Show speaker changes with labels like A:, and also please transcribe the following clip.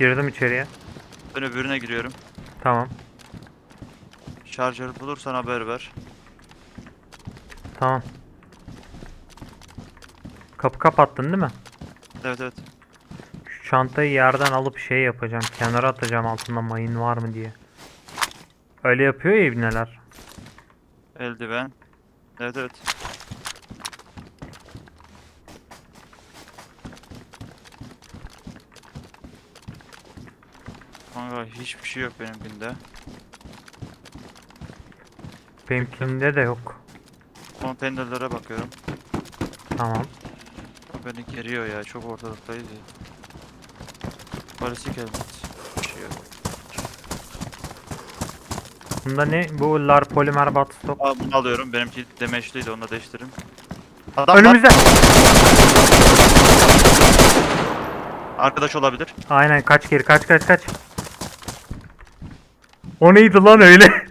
A: Girdim içeriye.
B: Ben öbürüne giriyorum.
A: Tamam.
B: Şarjör bulursan haber ver.
A: Tamam. Kapı kapattın değil mi?
B: Evet evet.
A: Şu çantayı yerden alıp şey yapacağım. Kenara atacağım altında mayın var mı diye. Öyle yapıyor ya ibneler.
B: Eldiven. Evet evet. Kanka hiçbir şey yok benimkinde.
A: Benimkinde de yok.
B: Konteynerlere bakıyorum.
A: Tamam.
B: Beni geriyor ya çok ortalıktayız ya. Balistik helmet. Bir şey yok.
A: Bunda ne? Bu lar polimer batstop.
B: Aa, bunu alıyorum. Benimki demeçliydi onu da değiştirin. Adam.
A: Önümüzde.
B: Arkadaş olabilir.
A: Aynen kaç geri kaç kaç kaç. O neydi lan öyle?